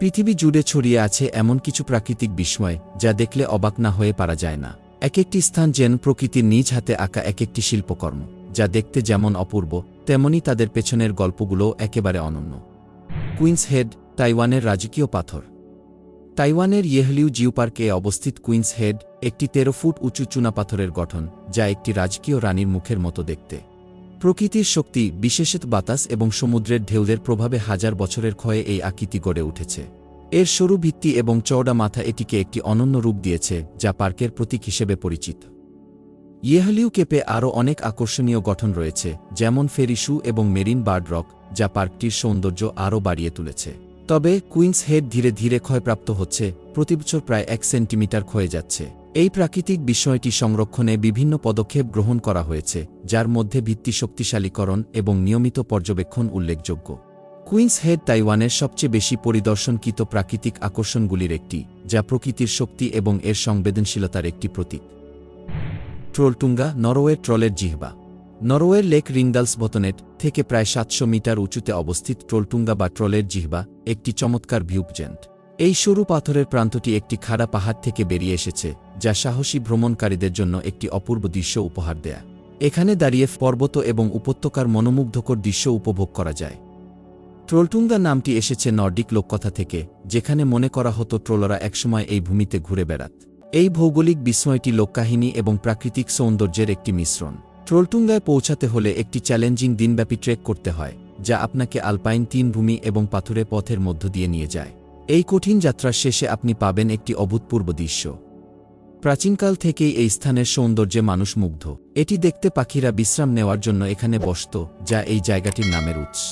পৃথিবী জুড়ে ছড়িয়ে আছে এমন কিছু প্রাকৃতিক বিস্ময়, যা দেখলে অবাক না হয়ে পারা যায় না। এক একটি স্থান যেন প্রকৃতির নিজ হাতে আঁকা এক একটি শিল্পকর্ম, যা দেখতে যেমন অপূর্ব, তেমনি তাদের পেছনের গল্পগুলোও একেবারে অনন্য। কুইন্স হেড, তাইওয়ানের রাজকীয় পাথর। তাইওয়ানের ইয়েহলিউ জিউ পার্কে অবস্থিত কুইন্স হেড, একটি তেরো ফুট উঁচু চুনাপাথরের গঠন, যা একটি রাজকীয় রানীর মুখের মতো দেখতে। প্রকৃতির শক্তি, বিশেষত বাতাস এবং সমুদ্রের ঢেউদের প্রভাবে হাজার বছরের ক্ষয়ে এই আকৃতি গড়ে উঠেছে। এর সরু ভিত্তি এবং চওড়া মাথা এটিকে একটি অনন্য রূপ দিয়েছে, যা পার্কের প্রতীক হিসেবে পরিচিত। ইয়েহলিউ কেপে আরও অনেক আকর্ষণীয় গঠন রয়েছে, যেমন ফেরিসু এবং মেরিন বার্ড রক, যা পার্কটির সৌন্দর্য আরও বাড়িয়ে তুলেছে। তবে কুইন্স হেড ধীরে ধীরে ক্ষয়প্রাপ্ত হচ্ছে প্রতিবছর প্রায় এক সেন্টিমিটার ক্ষয়ে যাচ্ছে। এই প্রাকৃতিক বিষয়টি সংরক্ষণে বিভিন্ন পদক্ষেপ গ্রহণ করা হয়েছে, যার মধ্যে ভিত্তি শক্তিশালীকরণ এবং নিয়মিত পর্যবেক্ষণ উল্লেখযোগ্য। কুইন্স হেড তাইওয়ানের সবচেয়ে বেশি পরিদর্শনকৃত প্রাকৃতিক আকর্ষণগুলির একটি, যা প্রকৃতির শক্তি এবং এর সংবেদনশীলতার একটি প্রতীক। ট্রোলটুঙ্গা, নরওয়ের ট্রলের জিহবা। নরওয়ের লেক রিংডালস বতনেট থেকে প্রায় সাতশো মিটার উঁচুতে অবস্থিত ট্রোলটুঙ্গা বা ট্রলের জিহবা, একটি চমৎকার ভিউপজেন্ট। এই সরু পাথরের প্রান্তটি একটি খাড়া পাহাড় থেকে বেরিয়ে এসেছে, যা সাহসী ভ্রমণকারীদের জন্য একটি অপূর্ব দৃশ্য উপহার দেয়া। এখানে দাঁড়িয়ে পর্বত এবং উপত্যকার মনোমুগ্ধকর দৃশ্য উপভোগ করা যায়। ট্রোলটুঙ্গা নামটি এসেছে নর্ডিক লোককথা থেকে, যেখানে মনে করা হতো ট্রোলরা একসময় এই ভূমিতে ঘুরে বেড়াত। এই ভৌগোলিক বিস্ময়টি লোককাহিনী এবং প্রাকৃতিক সৌন্দর্যের একটি মিশ্রণ। ট্রোলটুঙ্গায় পৌঁছাতে হলে একটি চ্যালেঞ্জিং দিনব্যাপী ট্রেক করতে হয়, যা আপনাকে আলপাইন তিন ভূমি এবং পাথুরে পথের মধ্য দিয়ে নিয়ে যায়। এই কঠিন যাত্রার শেষে আপনি পাবেন একটি অভূতপূর্ব দৃশ্য। প্রাচীনকাল থেকেই এই স্থানের সৌন্দর্যে মানুষ মুগ্ধ। এটি দেখতে পাখিরা বিশ্রাম নেওয়ার জন্য এখানে বসত, যা এই জায়গাটির নামের উৎস।